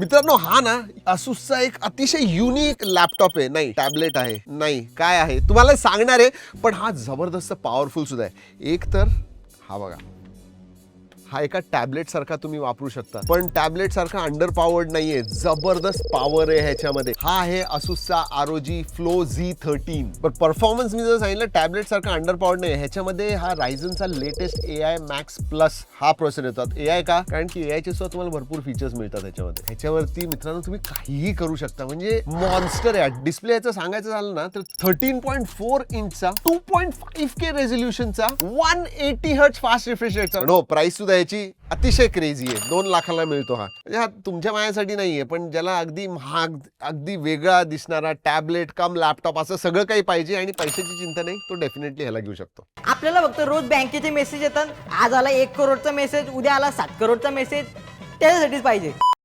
मित्रांनो हा ना असूसचा एक अतिशय युनिक लॅपटॉप आहे. नाही टॅबलेट आहे. नाही काय आहे? तुम्हाला सांगणार आहे पण हा जबरदस्त पॉवरफुल सुद्धा आहे. एक तर हा बघा. हा एका टॅबलेट सारखा तुम्ही वापरू शकता. पण टॅबलेट सारखा अंडर पॉवर्ड नाहीये. ज़बरदस्त पॉवर आहे ह्याच्यामध्ये. हा आहे असूसचा R O G flow Z thirteen पण परफॉर्मन्स मी जर सांगितलं, टॅबलेट सारखा अंडर पॉवर्ड नाही ह्याच्यामध्ये हा रायझनचा latest A I max plus हा प्रोसेसर येतात. ए आय का? कारण की ए आयचे सुद्धा तुम्हाला भरपूर फीचर्स मिळतात ह्याच्यामध्ये. ह्याच्यावरती मित्रांनो, तुम्ही काहीही करू शकता. म्हणजे मॉन्स्टर आहे. डिस्प्ले याचं सांगायचं झालं ना, तर थर्टीन पॉईंट फोर इंचचा two point five K रेझोल्युशनचा one eighty hertz fast refresh रेटचा price सुद्धा याची अतिशय क्रेझी आहे. दोन लाखाला मिळतो हा. म्हणजे हा तुमच्या माझ्यासाठी नाहीये पण ज्याला अगदी महाग अगदी वेगळा दिसणारा टॅबलेट कम लॅपटॉप असं सगळं काही पाहिजे आणि पैशाची चिंता नाही तो डेफिनेटली ह्याला घेऊ शकतो. आपल्याला फक्त रोज बँकेचे मेसेज येतात. आज आला एक करोडचा मेसेज उद्या आला सात करोडचा मेसेज त्याच्यासाठीच पाहिजे.